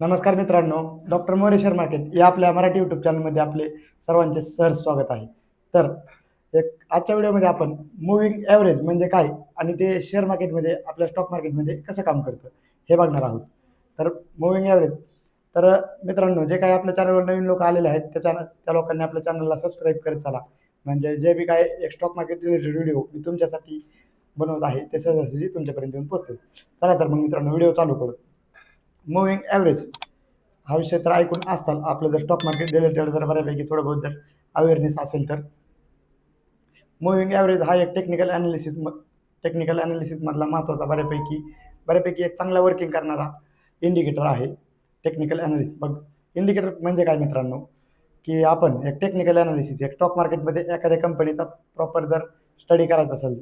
नमस्कार मित्रांनो doctor Moreshwar market या आपल्या मराठी यूट्यूब चॅनलमध्ये आपले सर्वांचे सर स्वागत आहे. तर एक आजच्या व्हिडिओमध्ये आपण मुव्हिंग ॲव्हरेज म्हणजे काय आणि ते शेअर मार्केटमध्ये आपल्या स्टॉक मार्केटमध्ये कसं काम करतं हे बघणार आहोत. तर मुव्हिंग ॲव्हरेज तर मित्रांनो जे काही आपल्या चॅनलवर नवीन लोक आलेले आहेत त्या चॅनल त्या लोकांनी आपल्या चॅनलला सबस्क्राईब करत चला. म्हणजे जे बी काय एक स्टॉक मार्केट रिलेटेड व्हिडिओ मी तुमच्यासाठी बनवत आहे ते सहजासहजी तुमच्यापर्यंत येऊन पोचतील चला तर मग मित्रांनो व्हिडिओ चालू करू. मुव्हिंग ॲव्हरेज हा विषय तर ऐकून असताल. आपलं जर स्टॉक मार्केट रिलेटेड जर बऱ्यापैकी थोडं बहुत जर अवेअरनेस असेल तर. मुव्हिंग ॲव्हरेज हा एक टेक्निकल ॲनालिसिस म टेक्निकल ॲनालिसिसमधला महत्त्वाचा बऱ्यापैकी बऱ्यापैकी एक चांगला वर्किंग करणारा इंडिकेटर आहे टेक्निकल ॲनालिसिस मग इंडिकेटर म्हणजे काय मित्रांनो? की आपण एक टेक्निकल ॲनालिसिस एक स्टॉक मार्केटमध्ये एखाद्या कंपनीचा प्रॉपर जर स्टडी करायचा असेल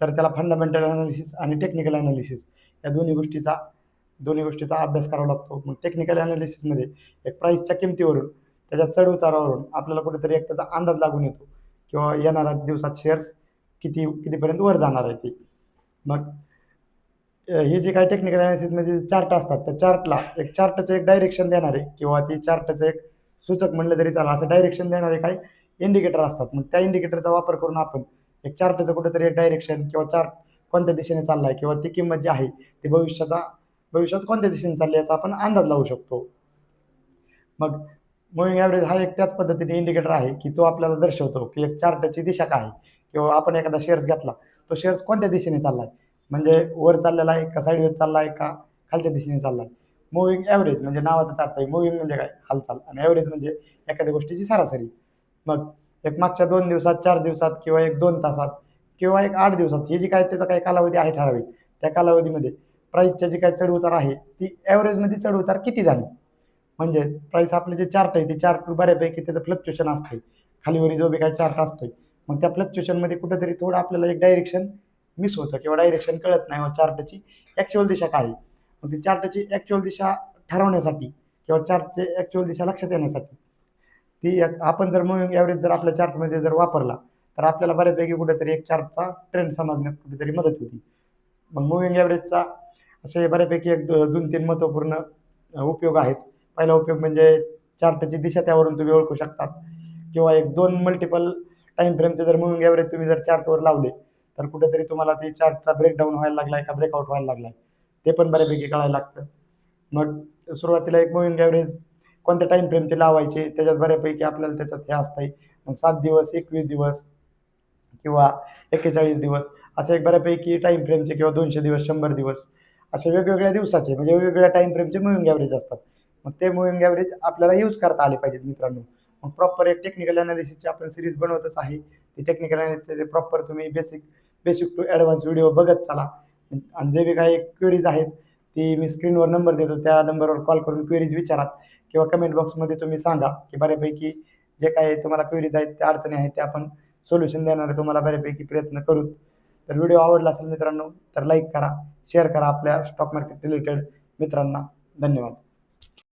तर त्याला फंडामेंटल ॲनालिसिस आणि टेक्निकल ॲनालिसिस या दोन्ही गोष्टीचा दोन्ही गोष्टीचा अभ्यास करावा लागतो. मग टेक्निकल ॲनालिसिसमध्ये एक प्राईसच्या किमतीवरून त्याच्या चढ उतारावरून आपल्याला कुठेतरी एक त्याचा अंदाज लागून येतो. किंवा येणाऱ्या दिवसात शेअर्स किती कितीपर्यंत वर जाणार आहे ते. मग हे जे काही टेक्निकल ॲनालिसिसमध्ये चार्ट असतात त्या चार्टला एक चार्टचं एक डायरेक्शन देणारे किंवा ती चार्टचं एक सूचक म्हणलं तरी चालेल. असं डायरेक्शन देणारे काही इंडिकेटर असतात. मग त्या इंडिकेटरचा वापर करून आपण एक चार्टचं कुठेतरी एक डायरेक्शन किंवा चार्ट कोणत्या दिशेने चालला आहे किंवा ती किंमत जी आहे ती भविष्याचा भविष्यात कोणत्या दिशेने चालले याचा आपण अंदाज लावू शकतो. मग मुव्हिंग ॲव्हरेज हा एक त्याच पद्धतीने इंडिकेटर आहे की तो आपल्याला दर्शवतो की एक चार्टची दिशा काय आहे. किंवा आपण एखादा शेअर्स घेतला तो शेअर्स कोणत्या दिशेने चालला आहे म्हणजे वर चाललेला आहे का साईडवेज चालला आहे का खालच्या दिशेने चालला आहे मुव्हिंग ॲव्हरेज म्हणजे नावाचा अर्थ आहे. मुव्हिंग म्हणजे काय? हालचाल. आणि ॲव्हरेज म्हणजे एखाद्या गोष्टीची सरासरी. मग एक मागच्या दोन दिवसात चार दिवसात किंवा एक दोन तासात किंवा एक आठ दिवसात हे जी काय त्याचा काही कालावधी आहे ठराविक त्या कालावधीमध्ये प्राईसच्या जी काही चढउतार आहे ती ॲव्हरेजमध्ये चढउतार किती झाली? म्हणजे प्राईस आपले जे चार्ट आहे ते चार्ट बऱ्यापैकी त्याचं फ्लक्च्युएशन असते खालीवरी जो बी काही चार्ट असतोय मग त्या फ्लक्च्युएशनमध्ये कुठंतरी थोडं आपल्याला एक डायरेक्शन मिस होतं किंवा डायरेक्शन कळत नाही. चार्टची ॲक्च्युअल दिशा काय आहे? मग ती चार्टची ॲक्च्युअल दिशा ठरवण्यासाठी किंवा चार्टची ॲक्च्युअल दिशा लक्षात येण्यासाठी ती आपण जर मुव्हिंग ॲव्हरेज जर आपल्या चार्टमध्ये जर वापरला तर आपल्याला बऱ्यापैकी कुठेतरी एक चार्टचा ट्रेंड समजण्यात कुठेतरी मदत होती. मग मुव्हिंग ॲव्हरेजचा असे बऱ्यापैकी एक दोन तीन महत्त्वपूर्ण उपयोग आहेत. पहिला उपयोग म्हणजे चार्टची दिशा त्यावरून तुम्ही ओळखू शकता किंवा एक दोन मल्टिपल टाईम फ्रेमचे जर मुव्हिंग ॲव्हरेज तुम्ही जर चार्टवर लावले तर कुठेतरी तुम्हाला ते चार्टचा ब्रेकडाऊन व्हायला लागला आहे का ब्रेकआउट व्हायला लागला आहे ते पण बऱ्यापैकी कळायला लागतं. मग सुरुवातीला एक मुव्हिंग ॲव्हरेज कोणत्या टाईम फ्रेमचे लावायचे त्याच्यात बऱ्यापैकी आपल्याला त्याच्यात हे असतंय. मग सात दिवस एकवीस दिवस किंवा एक्केचाळीस दिवस असे एक बऱ्यापैकी टाईम फ्रेमचे किंवा दोनशे दिवस शंभर दिवस. असे वेगवेगळ्या दिवसाचे म्हणजे वेगवेगळ्या टाईम फ्रेमचे मुव्हिंग ॲव्हरेज असतात. मग ते मुव्हिंग ॲव्हरेज आपल्याला यूज करता आले पाहिजेत मित्रांनो. मग प्रॉपर एक टेक्निकल ॲनालिसिसची आपण सिरीज बनवतच आहे. ती टेक्निकल ॲनालिसिसचे प्रॉपर तुम्ही basic basic to advance video बघत चला. आणि जे बी काही क्वेरीज आहेत ती मी स्क्रीनवर नंबर देतो. त्या नंबरवर कॉल करून क्वेरीज विचारात किंवा कमेंट बॉक्समध्ये तुम्ही सांगा की बऱ्यापैकी जे काही तुम्हाला क्वेरीज आहेत त्या अडचणी आहेत त्या आपण सोल्युशन देणारे तुम्हाला बऱ्यापैकी प्रयत्न करू. तर व्हिडिओ आवडला असेल मित्रांनो तर लाईक करा शेअर करा आपल्या स्टॉक मार्केट रिलेटेड मित्रांना. धन्यवाद.